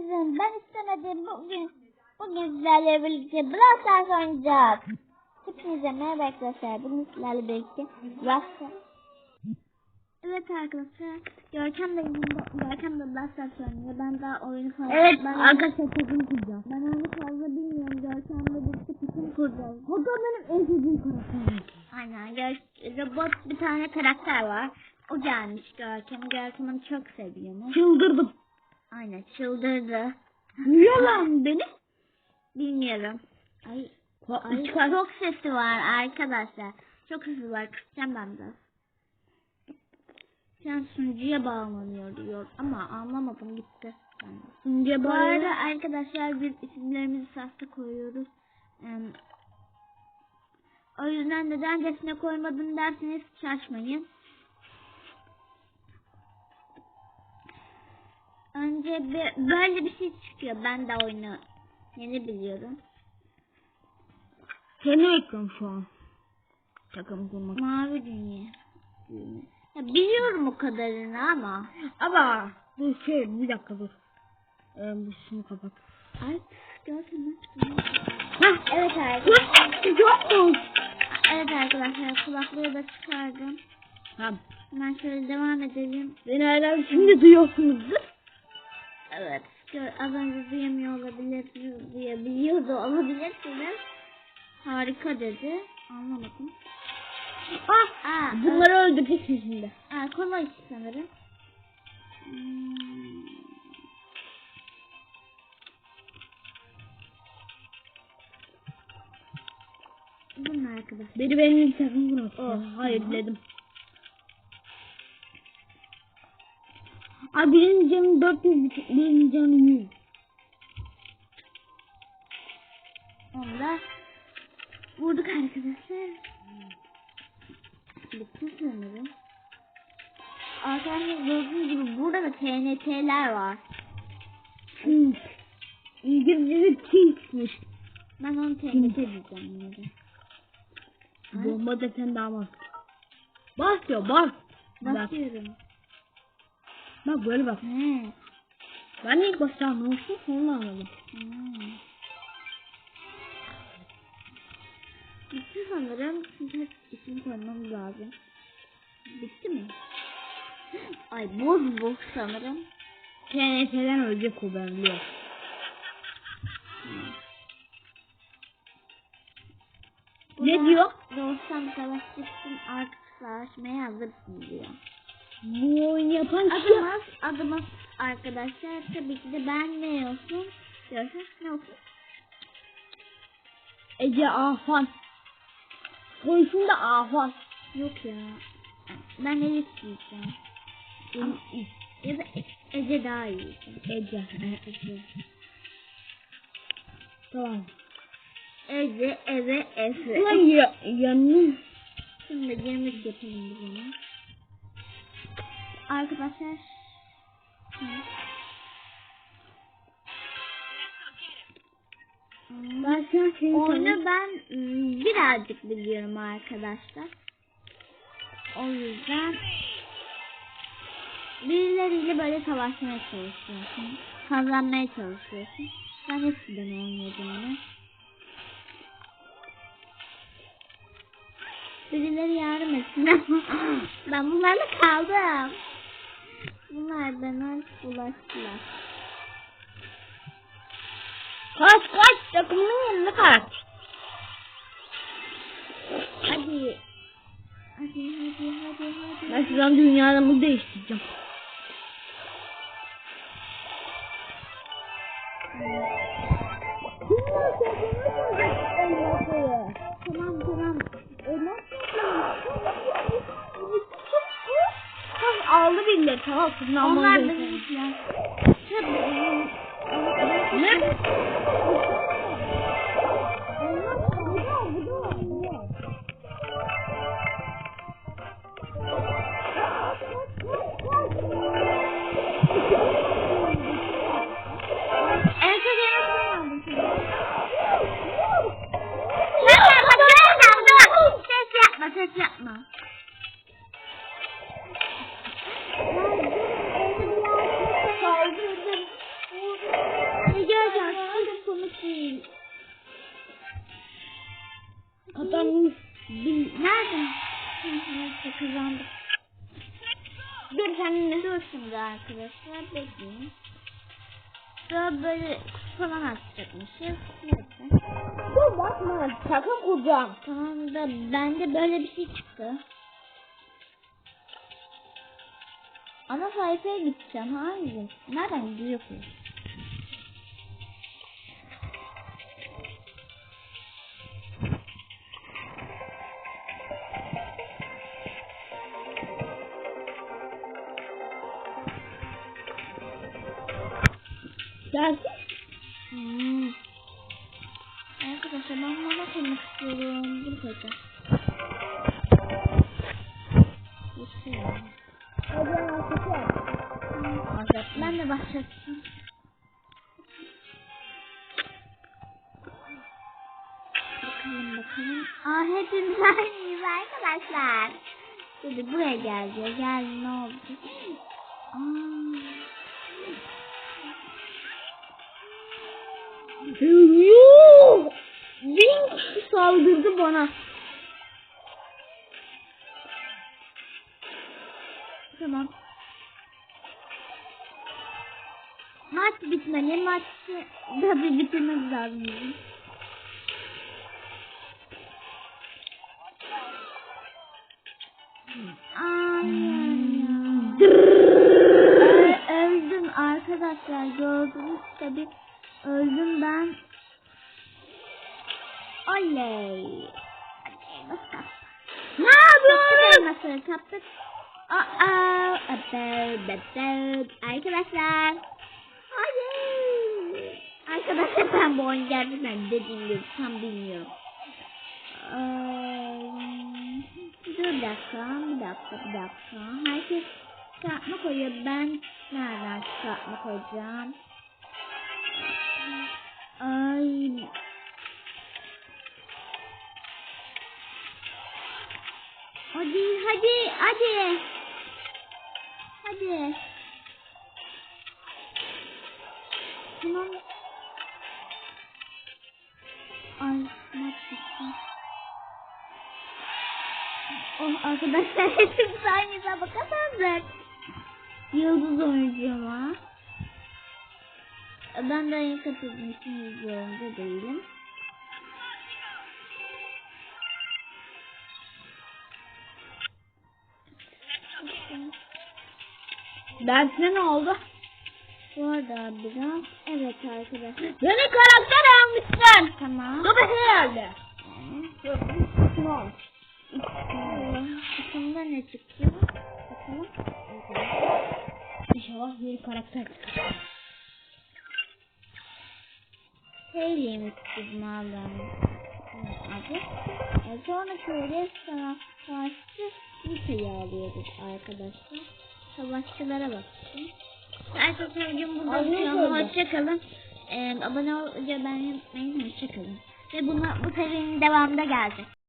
kızım ben istemedim bugün. Bugün sizlerle birlikte Brawl Stars oynayacağız. Hepinize merhaba arkadaşlar. Bugün sizlerle birlikte Brawl Stars. Evet arkadaşlar. Görkem de Görkem de Brawl Stars oynuyor. Ben daha oyunu fazla... Evet ben, arkadaşlar takım kuracağım. Ben oyunu fazla bilmiyorum. Görkem'le birlikte takım kuracağız. Hatta benim en sevdiğim karakterim. Aynen. Gör, robot bir tane karakter var. O gelmiş Görkem. Görkem onu çok seviyormuş. Çıldırdım. Aynen çıldırdı. Niye lan beni? Bilmiyorum. Ay, ay çok sesi var arkadaşlar. Çok sesi var. Kısacağım ben. Şu an sunucuya bağlanıyor diyor ama anlamadım gitti. De. Sunucuya Bu arada arkadaşlar biz isimlerimizi sahte koyuyoruz. Em, o yüzden neden resme koymadım derseniz şaşmayın. Önce bir, böyle bir şey çıkıyor. Ben de oyunu yeni biliyorum. Şu an. Takım kurmak. Mavi dünya. Ya biliyorum o kadarını ama. Ama dur şey bir dakika dur. Ee, bu şunu kapat. Ay gördün mü? Hah Evet arkadaşlar. Çok mu? Evet arkadaşlar kulaklığı da çıkardım. Tamam. Hemen şöyle devam edelim. Beni hala şimdi duyuyorsunuzdur. Evet. Az önce duyamıyor olabilir, duyabiliyordu olabilirsiniz. Harika dedi. Anlamadım. Ah! Aa, Bunları öldüreceksin şimdi. Aa, kolay sanırım. Hmm. Bu ne arkadaşlar? Beni benim takım kurmak. Oh, hayır dedim. Abi benim canım 400 benim canım 100. Onu da vurduk arkadaşlar. Bitti sanırım. Arkadaşlar gördüğünüz gibi burada da TNT'ler var. Tink. İngilizce'de tinkmiş. Ben onu TNT diyeceğim. Bomba desen daha bas. Bas diyor bas. Bak, Basıyorum. Bak böyle bak. He. Ben ilk başta anlamıştım sonra anladım. Hmm. Bitti sanırım. Şimdi isim koymamız lazım. Bitti mi? Ay boz boz sanırım. TNT'den ölecek o ben biliyorum. Ne diyor? Doğuştan savaşçısın artık savaşmaya hazırsın diyor. Bu oyun yapan kişi. Adımız, adımız arkadaşlar tabii ki de ben ne olsun diyorsa ne olsun? Ece Afan. Soysun da Afan. Yok ya. Ben Elif diyeceğim. Ama- Ya da E- Ece daha iyi. Ece. Ece. Tamam. Ece, Eve, Efe. Ulan ya, yanını. Şimdi girmiş yapalım biz onu. Arkadaşlar. Hmm. Ben ben ım, birazcık biliyorum arkadaşlar. O yüzden birileriyle böyle savaşmaya çalışıyorsun. Kazanmaya çalışıyorsun. Ben eskiden oynuyordum bunu. Birileri yardım etsin ama ben bunlarla kaldım. Bunlar bana bulaştılar. Kaç kaç takımın yanına kaç. Hadi. Hadi hadi hadi hadi. Ben şu an dünyalarımı değiştireceğim. Aldı birileri tamam. Şimdi Onlar almalı benimkiler. Tabii. Ne? En çok yemek aldım seni. Yapma yapma ses yapma ses yapma. Kazandınız. Bil, nerede? Neyse kazandık. Dur kendine dur şimdi arkadaşlar. Bekleyin. Daha böyle falan atacakmışız. Neyse. Dur bakma takım kuracağım. Tamam da bende böyle bir şey çıktı. Ana sayfaya gideceğim. Hangi? Nereden gidiyorsun? Gelsin. Hmm. Arkadaşlar ben bana koymak istiyorum. Dur koyacağım. Ben de başlattım. Bakalım bakalım. Aa hepimiz aynıyız arkadaşlar. Dedi buraya gel diyor. Gel ne oldu? Aa. Yuh! Bin kişi saldırdı bana. Tamam. Maç bitmeli. Maçı da bir bitirmemiz lazım. bizim. Öldüm arkadaşlar gördünüz tabi öldüm ben. Oley. Nasıl Ne Kaptık yapıyorsun? elması kaptık. Aa, about, about. Arkadaşlar. Hayır. Arkadaşlar ben bu oyun gerçekten dediğim gibi tam bilmiyorum. Ee, dur bir dakika, bir dakika, bir dakika. Herkes çıkartma koyuyor. Ben nereden çıkartma koyacağım? Hadi, hadi, hadi. Tamam. Ay, maç bitti. Oh arkadaşlar hepimiz aynı hesaba kazandık. Yıldız oyuncuyum ha. Ben de yeni katıldım için yıldız değilim. Dersine ne oldu? Bu arada biraz evet arkadaşlar. Yeni karakter almışsın. Tamam. Bir herhalde. Tamam. İçinde ne çıkıyor? Bakalım. İnşallah yeni karakter çıkar. Hayley'miş bizim aldığımız adı. E, sonra şöyle savaşçı Nika'yı alıyoruz arkadaşlar. Savaşçılara bakın. Arkadaşlar bugün burada bitiyorum. Hoşçakalın. E, abone olmayı beğenmeyi unutmayın. Hoşçakalın. Ve buna, bu serinin devamında gelecek.